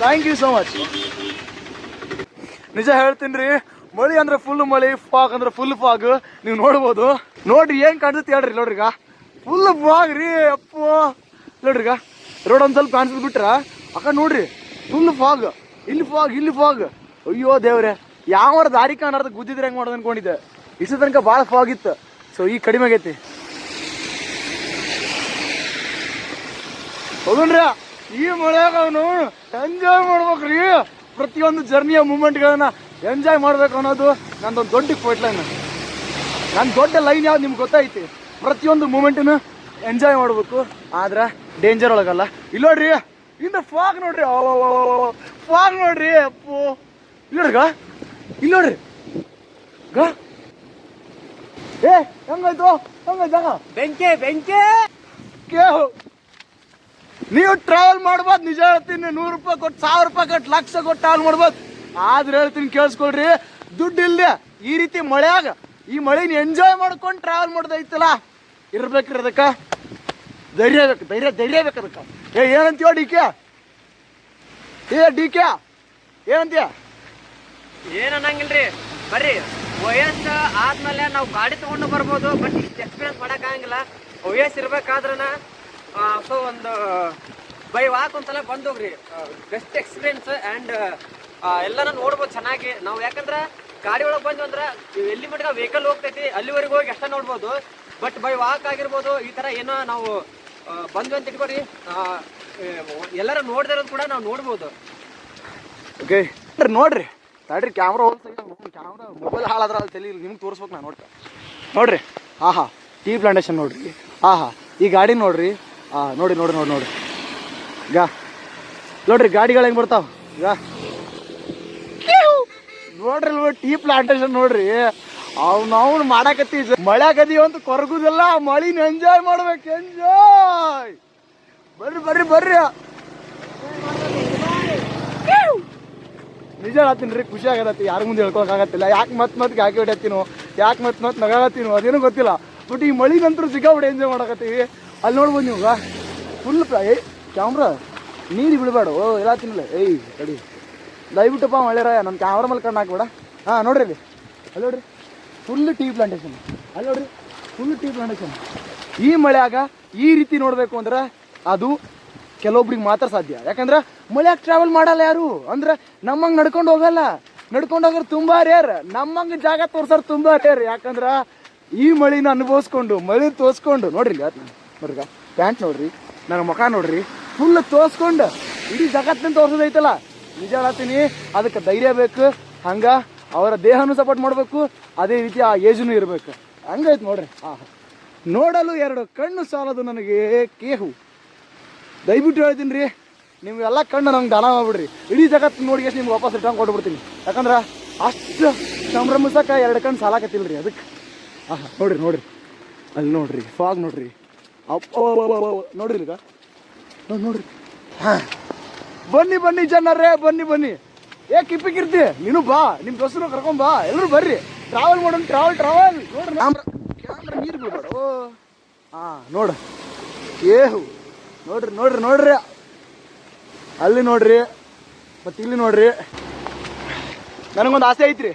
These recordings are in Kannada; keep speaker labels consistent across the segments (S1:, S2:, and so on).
S1: ಥ್ಯಾಂಕ್ ಯು ಸೋ ಮಚ್ ನಿಜ ಹೇಳ್ತೀನಿ ರೀ, ಮಳಿ ಅಂದ್ರೆ ಫುಲ್ ಮಳಿ ಫಾಗ್ ಅಂದ್ರೆ ಫುಲ್ ಫಾಗ್ ನೀವು ನೋಡ್ಬೋದು. ನೋಡ್ರಿ ಏನ್ ಕಾಣಿಸುತ್ತೆ ಹೇಳ್ರಿ ನೋಡ್ರಿಗ ಫುಲ್ ಫಾಗ್ ರೀ, ಅಪ್ಪೋ. ನೋಡ್ರಿಗ ರೋಡ್ ಒಂದ್ ಸ್ವಲ್ಪ ಕಾಣಿಸ್ ಬಿಟ್ರ? ಅಕ್ಕ ನೋಡ್ರಿ ಫುಲ್ ಫಾಗ್ ಇಲ್ಲಿ ಫಾಗ್ ಇಲ್ಲಿ ಫಾಗ್ ಅಯ್ಯೋ ದೇವ್ರೆ, ಯಾವ ದಾರಿ ಕಾಣಾರ್ದ ಗುದ್ದಿದ್ರೆ ಹೆಂಗ್ ಮಾಡೋದು ಅನ್ಕೊಂಡಿದ್ದೆ. ಇಷ್ಟು ತನಕ ಭಾಳ ಫಾಗ್ ಇತ್ತು. ಸೊ ಈಗ ಕಡಿಮೆ ಆಗೈತಿ. ಹೌದನ್ರಿ ಈ ಮಳೆಯಾಗ ಅವನು ಎಂಜಾಯ್ ಮಾಡ್ಬೇಕ್ರಿ. ಪ್ರತಿಯೊಂದು ಜರ್ನಿಯ ಮೂಮೆಂಟ್ಗಳನ್ನ ಎಂಜಾಯ್ ಮಾಡ್ಬೇಕು ಅನ್ನೋದು ನಂದೊಂದು ದೊಡ್ಡ ಪಾಯಿಂಟ್ ಲೈನ್ ನನ್ನ ದೊಡ್ಡ ಲೈನ್ ಯಾವ್ದು ನಿಮ್ಗೆ ಗೊತ್ತೈತಿ ಪ್ರತಿಯೊಂದು ಮೂಮೆಂಟನ್ನು ಎಂಜಾಯ್ ಮಾಡ್ಬೇಕು. ಆದ್ರೆ ಡೇಂಜರ್ ಒಳಗಲ್ಲ. ಇಲ್ಲ ನೋಡ್ರಿ ಇಂದ ಫಾಗ್ ನೋಡ್ರಿ. ಫಾಗ್ ನೋಡ್ರಿ. ಅಪ್ಪು. ಇಲ್ಲಿ ನೋಡ್ರಿ ಗಾ. ಇಲ್ಲ ನೋಡ್ರಿ. ಗಾ. ಏ ಹೆಂಗಾಯ್ತು? ಹೆಂಗಾಯ್ತು?
S2: ಬೆಂಕೆ ಬೆಂಕಿ.
S1: ಕೇಳು. ನೀವು ಟ್ರಾವೆಲ್ ಮಾಡ್ಬೋದು, ನಿಜ ಹೇಳ್ತೀನಿ, ನೂರು ರೂಪಾಯಿ ಕೊಟ್ಟು, ಸಾವಿರ ರೂಪಾಯಿ ಕೊಟ್ಟು, ಲಕ್ಷ ಕೊಟ್ಟು ಟ್ರಾವೆಲ್ ಮಾಡ್ಬೋದು. ಆದ್ರೆ ಹೇಳ್ತೀನಿ, ಕೇಳಿಸ್ಕೊಳ್ರಿ. ದುಡ್ಡು ಇಲ್ಲದೆ ಈ ರೀತಿ ಮಳೆಯಾಗ, ಈ ಮಳೆನ ಎಂಜಾಯ್ ಮಾಡ್ಕೊಂಡು ಟ್ರಾವೆಲ್ ಮಾಡೋದೈತಲ್ಲ, ಇರ್ಬೇಕ್ರಿ ಅದಕ್ಕೆ. ಧೈರ್ಯ ಬೇಕು, ಧೈರ್ಯ ಧೈರ್ಯ ಬೇಕು ಅದಕ್ಕೆ. ಏ ಏನಂತೀವ ಡಿ ಕೆ? ಏ, ಡಿ ಕೆ? ಏನಂತೀಯ?
S2: ಏನ್ ಅನ್ನಂಗಿಲ್ರಿ? ಬರ್ರಿ. ವಯಸ್ಸು ಆದ್ಮೇಲೆ ನಾವು ಗಾಡಿ ತಗೊಂಡು ಬರ್ಬೋದು ಬಟ್ ಇಷ್ಟು ಎಕ್ಸ್ಪೀರಿಯನ್ಸ್ ಆಗಂಗಿಲ್ಲ. ವಯಸ್ಸು ಇರ್ಬೇಕಾದ್ರನ ಸೊ ಒಂದು, ಬೈ ವಾಕ್ ಒಂದ್ಸಲ ಬಂದೋಗ್ರಿ. ಬೆಸ್ಟ್ ಎಕ್ಸ್ಪೀರಿಯನ್ಸ್ ಆ್ಯಂಡ್ ಎಲ್ಲಾನು ನೋಡ್ಬೋದು ಚೆನ್ನಾಗಿ. ನಾವು ಯಾಕಂದ್ರೆ ಗಾಡಿ ಒಳಗೆ ಬಂದ್ವಿ ಅಂದ್ರೆ ಎಲ್ಲಿ ಮಟ್ಟ ವೆಹಿಕಲ್ ಹೋಗ್ತೈತಿ, ಅಲ್ಲಿವರೆಗೂ ಹೋಗಿ ಎಷ್ಟ ನೋಡ್ಬೋದು. ಬಟ್ ಬೈ ವಾಕ್ ಆಗಿರ್ಬೋದು, ಈ ಥರ ಏನೋ ನಾವು ಬಂದ್ವಿ ಅಂತ ಇಟ್ಕೊರಿ ಎಲ್ಲರ ನೋಡ್ದಿರೋದು ಕೂಡ ನಾವು ನೋಡ್ಬೋದು.
S1: ಓಕೆ ನೋಡ್ರಿ. ತಡ್ರಿ ಕ್ಯಾಮ್ರಾ ಕ್ಯಾಮ್ರಾ ಮೊಬೈಲ್ ಹಾಳಾದ್ರೆ ಅಲ್ಲಿ ತಲೆ ನಿಮ್ಗೆ ತೋರಿಸ್ಬೇಕು ನಾನು ನೋಡ್ತೇನೆ. ನೋಡ್ರಿ. ಆಹಾ ಟೀ ಪ್ಲಾಂಟೇಶನ್ ನೋಡ್ರಿ. ಆಹಾ, ಈ ಗಾಡಿ ನೋಡ್ರಿ. ಆ ನೋಡಿ ನೋಡಿ ನೋಡಿ ನೋಡಿ. ಈಗ ನೋಡ್ರಿ ಗಾಡಿಗಳು ಹೆಂಗೆ ಬರ್ತಾವ? ಈಗ ನೋಡ್ರಿ ನೋಡಿ ಟೀ ಪ್ಲಾಂಟೇಶನ್ ನೋಡ್ರಿ. ಅವ್ನು ಅವ್ನು ಮಾಡಾಕತ್ತಿ ಮಳ್ಯಾಕದೀವಿ ಅಂತ ಕೊರಗುದಿಲ್ಲ ಮಳಿನ ಎಂಜಾಯ್ ಮಾಡ್ಬೇಕು ಎಂಜಾಯ್ ಬರ್ರಿ ಬರ್ರಿ ಬರ್ರಿ. ನಿಜ ಹೇಳತ್ತೀನಿ ರೀ ಖುಷಿ ಆಗತ್ತಿ ಯಾರ ಮುಂದೆ ಹೇಳ್ಕೊಳಕಾಗತ್ತಿಲ್ಲ ಯಾಕೆ ಮತ್ತೆ ಮತ್ತೆ ಗಾಕಿ ಹೊಡ್ಯತ್ತೀನೋ ಯಾಕೆ ಮತ್ತೆ ಮತ್ತೆ ನಗಾಗತ್ತೀನೋ ಅದೇನು ಗೊತ್ತಿಲ್ಲ. ಬಟ್ ಈ ಮಳಿ ನಂತರ ಎಂಜಾಯ್ ಮಾಡಕತ್ತೀವಿ. ಅಲ್ಲಿ ನೋಡ್ಬೋದು ನೀವು ಫುಲ್ ಏಯ್ ಕ್ಯಾಮ್ರಾ ನೀರು ಬಿಡಬೇಡ ಓ, ಎಲ್ಲ ತಿನ್ನಲ್ಲ ಏಯ್ ಕಡಿ ದಯವಿಟ್ಟಪ್ಪ ಮಳೆರಾಯ ನಮ್ಮ ಕ್ಯಾಮ್ರಾ ಮೇಲೆ ಕಣ್ಣು ಹಾಕ್ಬೇಡ. ಹಾಂ, ನೋಡ್ರಿ ಅಲ್ಲಿ. ಅಲ್ಲಿ ನೋಡ್ರಿ. ಫುಲ್ ಟೀ ಪ್ಲಾಂಟೇಶನ್ ಅಲ್ಲಿ ನೋಡ್ರಿ. ಫುಲ್ ಟೀ ಪ್ಲಾಂಟೇಶನ್ ಈ ಮಳೆಯಾಗ ಈ ರೀತಿ ನೋಡಬೇಕು ಅಂದ್ರೆ ಅದು ಕೆಲವೊಬ್ರಿಗೆ ಮಾತ್ರ ಸಾಧ್ಯ. ಯಾಕಂದ್ರೆ ಮಳೆಯಾಗ ಟ್ರಾವೆಲ್ ಮಾಡಲ್ಲ ಯಾರು? ಅಂದ್ರೆ ನಮ್ಮಂಗೆ ನಡ್ಕೊಂಡು ಹೋಗಲ್ಲ. ನಡ್ಕೊಂಡು ಹೋಗ್ರೆ ತುಂಬಾ ರೇರ್ ನಮ್ಮಂಗೆ ಜಾಗ ತೋರ್ಸೋರು ತುಂಬಾ ರೇರ್ ಯಾಕಂದ್ರೆ ಈ ಮಳಿನ ಅನುಭವಿಸ್ಕೊಂಡು, ಮಳಿ ತೋರಿಸ್ಕೊಂಡು, ನೋಡ್ರಿ ಅದ್ನ ನೋಡ್ರಿ ಪ್ಯಾಂಟ್ ನೋಡ್ರಿ, ನನ್ನ ಮುಖ ನೋಡ್ರಿ ಫುಲ್ ತೋರಿಸ್ಕೊಂಡು ಇಡೀ ಜಗತ್ತಿನ ತೋರ್ಸೋದೈತಲ್ಲ. ನಿಜ ಹೇಳತ್ತೀನಿ ಅದಕ್ಕೆ ಧೈರ್ಯ ಬೇಕು, ಹಂಗ ಅವರ ದೇಹನೂ ಸಪೋರ್ಟ್ ಮಾಡಬೇಕು, ಅದೇ ರೀತಿ ಆ ಏಜನು ಇರಬೇಕು. ಹಂಗೈತೆ ನೋಡ್ರಿ. ಆಹಾ ನೋಡಲು ಎರಡು ಕಣ್ಣು ಸಾಲದು ನನಗೆ ಕೇಹು. ದಯವಿಟ್ಟು ಹೇಳ್ತೀನಿ ರೀ ನಿಮ್ಗೆಲ್ಲ ಕಣ್ಣು ನಂಗೆ ದಾನ ಮಾಡ್ಬಿಡ್ರಿ ಇಡೀ ಜಗತ್ತು ನೋಡಿ ಎಷ್ಟು ನಿಮ್ಗೆ ವಾಪಸ್ ರಿಟರ್ನ್ ಕೊಟ್ಬಿಡ್ತೀನಿ. ಯಾಕಂದ್ರೆ ಅಷ್ಟು ಸಂಭ್ರಮಿಸಕ್ಕೆ ಎರಡು ಕಣ್ಣು ಸಾಲಾಕತ್ತಿಲ್ಲ ರೀ ಅದಕ್ಕೆ. ಆಹಾ, ನೋಡ್ರಿ ನೋಡ್ರಿ. ಅಲ್ಲಿ ನೋಡ್ರಿ ಫಾಗ್ ನೋಡ್ರಿ. ನೋಡ್ರಿ ಈಗ. ನೋಡಿ ನೋಡ್ರಿ. ಬನ್ನಿ ಬನ್ನಿ ಜನರೇ, ಬನ್ನಿ ಬನ್ನಿ. ಏ, ಕಿಪ್ಪಿ ಕಿರ್ತಿ, ನೀನು ಬಾ. ನಿಮ್ಮ ದೋಸ್ತರು ಕರ್ಕೊಂಡ್ ಬಾ. ಎಲ್ಲರೂ ಬರ್ರಿ. ಟ್ರಾವೆಲ್ ಮಾಡೋಣ ಟ್ರಾವೆಲ್ ಟ್ರಾವೆಲ್ ನೋಡ್ರಿ ಕ್ಯಾಮ್ರಾ ನೀರು ಬಿಡ್ಬೇಡ ಓ. ಹಾಂ, ನೋಡು. ಏಹು. ನೋಡ್ರಿ ನೋಡ್ರಿ ನೋಡ್ರಿ. ಅಲ್ಲಿ ನೋಡ್ರಿ. ಮತ್ತು ಇಲ್ಲಿ ನೋಡ್ರಿ. ನನಗೊಂದು ಆಸೆ ಐತ್ರಿ.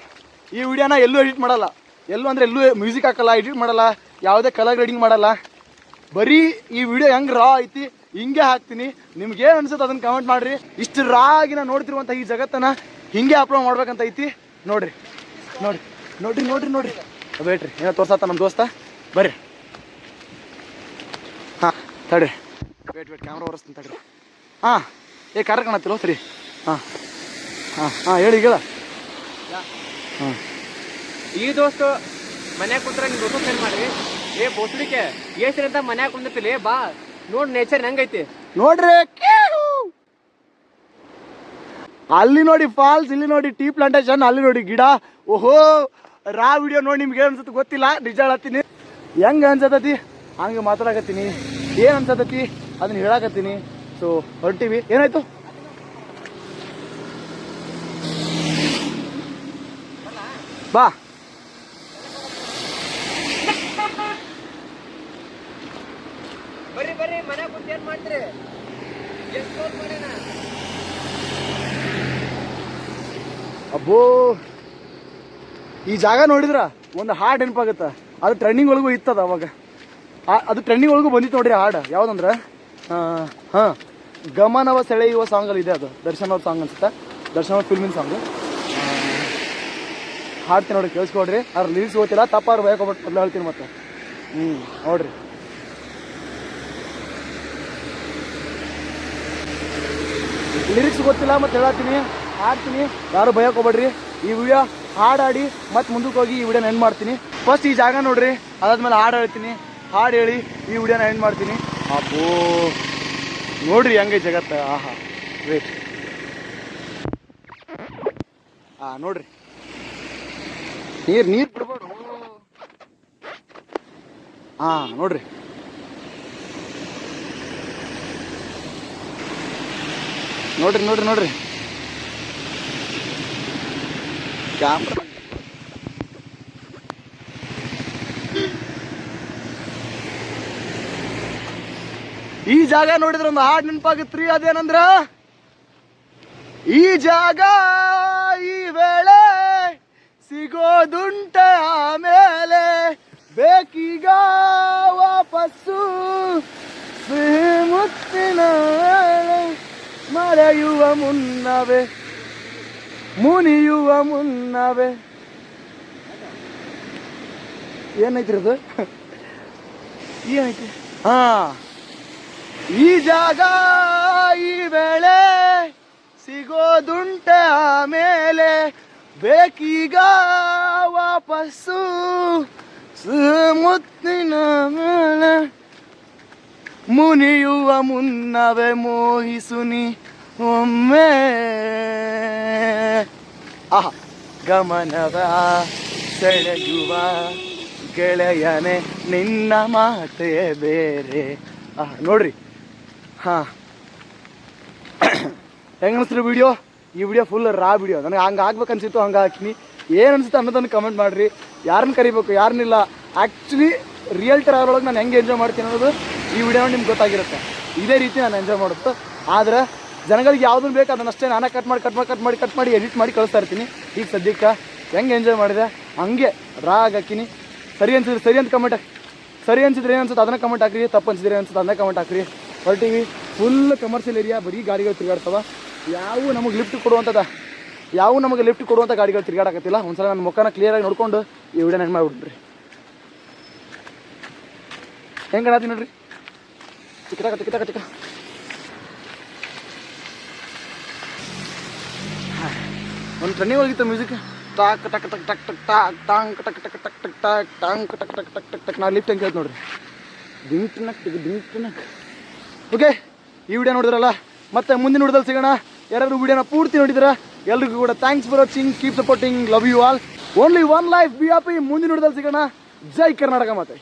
S1: ಈ ವಿಡಿಯೋನ ಎಲ್ಲೂ ಎಡಿಟ್ ಮಾಡಲ್ಲ. ಎಲ್ಲೂ ಅಂದ್ರೆ ಎಲ್ಲೂ ಮ್ಯೂಸಿಕ್ ಹಾಕಲ್ಲ ಎಡಿಟ್ ಮಾಡಲ್ಲ. ಯಾವುದೇ ಕಲರ್ ಗ್ರೇಡಿಂಗ್ ಮಾಡಲ್ಲ. ಬರೀ ಈ ವಿಡಿಯೋ ಹೆಂಗೆ ರಾ ಐತಿ, ಹಿಂಗೆ ಹಾಕ್ತೀನಿ. ನಿಮ್ಗೆ ಏನ್ ಅನ್ಸುತ್ತೆ ಅದನ್ನ ಕಮೆಂಟ್ ಮಾಡ್ರಿ. ಇಷ್ಟು ರಾ ಆಗಿ ಈ ಜಗತ್ತನ ಹಿಂಗೆ ಅಪ್ಲೋಡ್ ಮಾಡ್ಬೇಕಂತ ಐತಿ. ನೋಡ್ರಿ ನೋಡ್ರಿ ನೋಡ್ರಿ ನೋಡ್ರಿ ನೋಡ್ರಿ. ಬೇಟ್ರಿ ಏನೋ ತೋರ್ಸತ್ತ ನಮ್ಮ ದೋಸ್ತ? ಬರ್ರಿ. ಹಾಂ, ತಡ್ರಿ. ವೇಟ್ ವೇಟ್ ಕ್ಯಾಮ್ರಾ ಒರೆಸ್ತೀನಿ ತಡ್ರಿ. ಹಾಂ, ಏ ಕಾರ ಕಾಣತ್ತಿಲ್ಲ ಸರಿ ಹಾಂ ಹಾಂ ಹಾಂ, ಹೇಳಿ ಈಗ ಹಾಂ
S2: ಈ ದೋಸ್ತು ಮನ್ಯಾಗ ಕೂತ್ರೆ ನಿಮ್ ದೋಸ್ತ ಸೆಂಡ್ ಮಾಡ್ರಿ. ಏ ಏಸ್ರಿ ಅಂತ ಮನ್ಯಾಗ ಕುಂದಿರ್ತಿಲಿ ಬಾ. ನೋಡ್ ನೇಚರ್ ಹೆಂಗೈತಿ.
S1: ನೋಡ್ರಿ. ಅಲ್ಲಿ ನೋಡಿ ಫಾಲ್ಸ್ ಇಲ್ಲಿ ನೋಡಿ ಟೀ ಪ್ಲಾಂಟೇಶನ್ ಅಲ್ಲಿ ನೋಡಿ ಗಿಡ. ಓಹೋ, ರಾ ವಿಡಿಯೋ ನೋಡಿ ನಿಮ್ಗೆ ಏನು ಅನ್ಸುತ್ತೆ ಗೊತ್ತಿಲ್ಲ, ನಿಜ ಹೇಳತ್ತೀನಿ. ಹೆಂಗ ಅನ್ಸತತಿ? ಹಂಗೆ ಮಾತಾಡಕತ್ತೀನಿ. ಏನು ಅನ್ಸತತಿ? ಅದನ್ನ ಹೇಳಕತ್ತೀನಿ. ಸೊ ಹೊರಟಿವಿ. ಏನಾಯ್ತು? ಬಾ.
S2: ಕುಂತ ಏನ್ ಎಷ್ಟು
S1: ಅಬ್ಬೋ, ಈ ಜಾಗ ನೋಡಿದ್ರ? ಒಂದು ಹಾಡು ನೆನಪಾಗತ್ತ. ಅದು ಟ್ರೆಂಡಿಂಗ್ ಒಳಗೂ ಇತ್ತದ ಅವಾಗ. ಅದು ಟ್ರೆಂಡಿಂಗ್ ಒಳಗೂ ಬಂದಿತ್ತು ನೋಡ್ರಿ ಹಾಡು. ಯಾವ್ದಂದ್ರ? ಹಾಂ. ಗಮನವ ಸೆಳೆಯುವ ಸಾಂಗ್ ಅಲ್ಲಿ ಇದೆ ಅದು. ದರ್ಶನ್ ಅವ್ರ ಸಾಂಗ್ ಅನ್ಸುತ್ತೆ? ದರ್ಶನ್ ಅವ್ರ ಫಿಲ್ಮಿನ ಸಾಂಗ್. ಹಾಡ್ತೀನಿ ನೋಡ್ರಿ ಕೇಳಿಸ್ಕೊಡ್ರಿ ಅದ್ರ ಲಿರಿಕ್ಸ್ ಗೊತ್ತಿಲ್ಲ. ತಪ್ಪಾರು ಬಯಕೋಬಿಟ್ಟು ಮೊದಲು ಹೇಳ್ತೀನಿ ಮತ್ತೆ. ಹ್ಞೂ ನೋಡ್ರಿ. ಲಿರಿಕ್ಸ್ ಗೊತ್ತಿಲ್ಲ, ಮತ್ತೆ ಹೇಳತ್ತೀನಿ, ಹಾಡ್ತೀನಿ. ಯಾರು ಹೋಗ್ಬೇಡ್ರಿ ಈ ವಿಡಿಯೋ ಹಾಡಾಡಿ, ಮತ್ತೆ ಮುಂದಕ್ಕೆ ಹೋಗಿ ಈ ವಿಡಿಯೋನ ಎಂಡ್ ಮಾಡ್ತೀನಿ. ಫಸ್ಟ್ ಈ ಜಾಗ ನೋಡ್ರಿ, ಅದಾದ್ಮೇಲೆ ಹಾಡು ಹೇಳ್ತೀನಿ. ಹಾಡು ಹೇಳಿ ಈ ವಿಡಿಯೋನ ಎಂಡ್ ಮಾಡ್ತೀನಿ. ಅಬ್ಬೋ. ನೋಡ್ರಿ ಹಂಗೆ ಜಗತ್ತ. ಆಹಾ. ವೇಟ್ ಹಾ ನೋಡ್ರಿ. ನೀರ್ ನೀರ್ ಬಿಡ್ಬೋದು ಹಾಂ, ನೋಡ್ರಿ. ನೋಡ್ರಿ ನೋಡ್ರಿ ನೋಡ್ರಿ. ಕ್ಯಾಮ್ರಾ ಈ ಜಾಗ ನೋಡಿದ್ರೆ ಒಂದು ಹಾಡು ನೆನಪಾಗತ್ರಿ, ಅದೇನಂದ್ರ? ಈ ಜಾಗ ಈ ವೇಳೆ ಸಿಗೋದುಂಟ ಆಮೇಲೆ ಬೇಕೀಗ ವಾಪಸ್ಸು ಮುತ್ತಿನ ಮರೆಯುವ ಮುನ್ನವೇ ಮುನಿಯುವ ಮುನ್ನವೇ. ಏನೈತ್ರಿ ಅದು? ಏನೈತಿ? ಹಾ. ಈ ಜಾಗ ಈ ವೇಳೆ ಸಿಗೋದುಂಟೆ ಆಮೇಲೆ ಬೇಕೀಗ ವಾಪಸ್ಸು ಸುಮುತ್ತಿನ ಮೇಲೆ. ಮುನಿಯುವ ಮುನ್ನವೇ ಮೋಹಿಸುನಿ. ಒಮ್ಮೆ ಆಹಾ ಗಮನವ ಸೆಳೆಯುವ ಗೆಳೆಯನೆ, ನಿನ್ನ ಮಾತೆ ಬೇರೆ. ಆಹಾ, ನೋಡ್ರಿ. ಹಾ. ಹೆಂಗ ಅನಿಸ್ರಿ ವಿಡಿಯೋ ಈ ವಿಡಿಯೋ ಫುಲ್ ರಾ ವಿಡಿಯೋ ನನಗೆ ಹಂಗೆ ಆಗ್ಬೇಕು ಅನ್ಸಿತ್ತು ಹಂಗೆ ಹಾಕಿನಿ ಏನು ಅನಿಸುತ್ತೆ ಅನ್ನೋದನ್ನು ಕಮೆಂಟ್ ಮಾಡಿರಿ. ಯಾರನ್ನ ಕರಿಬೇಕು ಯಾರನ್ನಿಲ್ಲ ಆ್ಯಕ್ಚುಲಿ ರಿಯಲ್ ಅದ್ರೊಳಗೆ ನಾನು ಹೆಂಗೆ ಎಂಜಾಯ್ ಮಾಡ್ತೀನಿ ಅನ್ನೋದು ಈ ವಿಡಿಯೋ ನಿಮ್ಗೆ ಗೊತ್ತಾಗಿರುತ್ತೆ. ಇದೇ ರೀತಿ ನಾನು ಎಂಜಾಯ್ ಮಾಡುತ್ತೆ, ಆದರೆ ಜನಗಳಿಗೆ ಯಾವ್ದನ್ನು ಬೇಕು ಅದನ್ನ ಅಷ್ಟೇ ನಾನೇ ಕಟ್ ಮಾಡಿ ಕಟ್ ಮಾಡಿ ಕಟ್ ಮಾಡಿ ಕಟ್ ಮಾಡಿ ಎಡಿಟ್ ಮಾಡಿ ಕಳಿಸ್ತಾ ಇರ್ತೀನಿ. ಈಗ ಸದ್ಯಕ್ಕೆ ಹೆಂಗೆ ಎಂಜಾಯ್ ಮಾಡಿದೆ? ಹಂಗೆ, ರಾಗ್ ಹಾಕಿನಿ. ಸರಿ ಅನ್ಸಿದ್ರೆ ಸರಿ ಅಂತ ಕಮೆಂಟ್ ಸರಿ ಅನ್ಸಿದ್ರೆ ಏನು ಅನ್ಸುತ್ತೆ? ಅದನ್ನ ಕಮೆಂಟ್ ಹಾಕ್ರಿ. ತಪ್ಪು ಅನ್ಸಿದ್ರೆ ಅನ್ಸುತ್ತೆ? ಅದನ್ನ ಕಮೆಂಟ್ ಹಾಕ್ರಿ. ಹೊರಟಿವಿ ಫುಲ್ ಕಮರ್ಷಿಯಲ್ ಏರಿಯಾ ಬರೀ ಗಾಡಿಗಳು ತಿರುಗಾಡ್ತವ. ಯಾವ ನಮಗೆ ಲಿಫ್ಟ್ ಕೊಡುವಂಥದ್ದು ಯಾವ ನಮಗೆ ಲಿಫ್ಟ್ ಕೊಡುವಂಥ ಗಾಡಿಗಳು ತಿರುಗಾಡಕತ್ತಿಲ್ಲ? ಒಂದ್ಸಲ ನನ್ನ ಮುಖನ ಕ್ಲಿಯರಾಗಿ ನೋಡ್ಕೊಂಡು ಈ ವಿಡಿಯೋನ ಹೆಣ್ಣು ಮಾಡಿಬಿಡ್ರಿ ಹೆಂಗೆ ಕಾಣತ್ತೀನಿ ನೋಡ್ರಿ ಚಿಕ್ಕದಾಗ ಚಿಕ್ಕದಾಗ ಚಿಕ್ಕ ಒಂದು ಟ್ರೆಂಡಿಂಗ್ ಹೋಗಿತ್ತು ಮ್ಯೂಸಿಕ್ ಟಾಕ್ ಟಕ್ ಟಕ್ ಟಕ್ ಟಕ್ ಟಾಕ್ ಟಾಂಗ್ ಟಕ್ ಟಕ್ ಟಕ್ ಟಕ್ ಟಾಕ್ ಟಾಂಕ್ ಟಕ್ ಟಕ್ ಟಕ್ ಟಕ್ ಟಕ್ ನಾ ಲಿಫ್ಟ್ ಹೆಂಗೆ ನೋಡ್ರಿ ದಿಂಕ್ ನಕ್ ದಿಂಕ್ ನಕ್ ಓಕೆ ಈ ವಿಡಿಯೋ ನೋಡಿದ್ರಲ್ಲ ಮತ್ತೆ ಮುಂದಿನ ವಿಡಿಯೋದಲ್ಲಿ ಸಿಗೋಣ ಎಲ್ಲರೂ ವಿಡಿಯೋನ ಪೂರ್ತಿ ನೋಡಿದ್ರ ಎಲ್ರಿಗೂ ಕೂಡ thanks for watching keep supporting love you all only one life be happy ಮುಂದಿನ ವಿಡಿಯೋದಲ್ಲಿ ಸಿಗೋಣ ಜೈ ಕರ್ನಾಟಕ ಮಾತೆ